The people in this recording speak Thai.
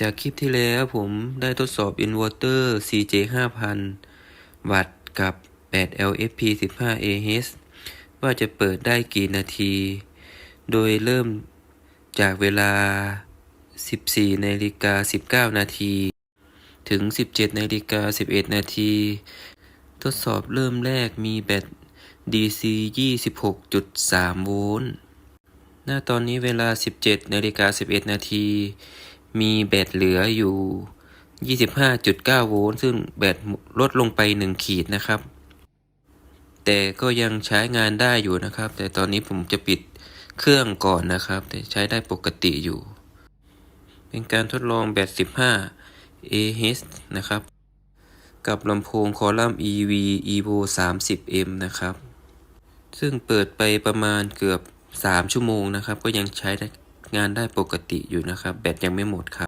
จากคลิปที่แล้วผมได้ทดสอบอินเวอร์เตอร์ CJ 5000 วัตต์กับ 8 LFP 15 AH ว่าจะเปิดได้กี่นาที โดยเริ่มจากเวลา 14นาฬิกา19 นาที ถึง 17นาฬิกา11 นาที ทดสอบเริ่มแรกมีแบต DC 26.3 โวลต์ณตอนนี้เวลา 17นาฬิกา11 นาที มีแบตเหลืออยู่ 25.9 โวลต์ซึ่งแบตลดลงไป 1 ขีดนะครับ แต่ก็ยังใช้งานได้อยู่นะครับ แต่ตอนนี้ผมจะปิดเครื่องก่อนนะครับ แต่ใช้ได้ปกติอยู่ เป็นการทดลองแบต 15 AH นะครับ กับลำโพงคอลัมน์ EV Evo 30M นะครับ ซึ่งเปิดไปประมาณเกือบ 3 ชั่วโมงนะครับ ก็ยังใช้ งานได้ปกติอยู่นะครับ แบตยังไม่หมดครับ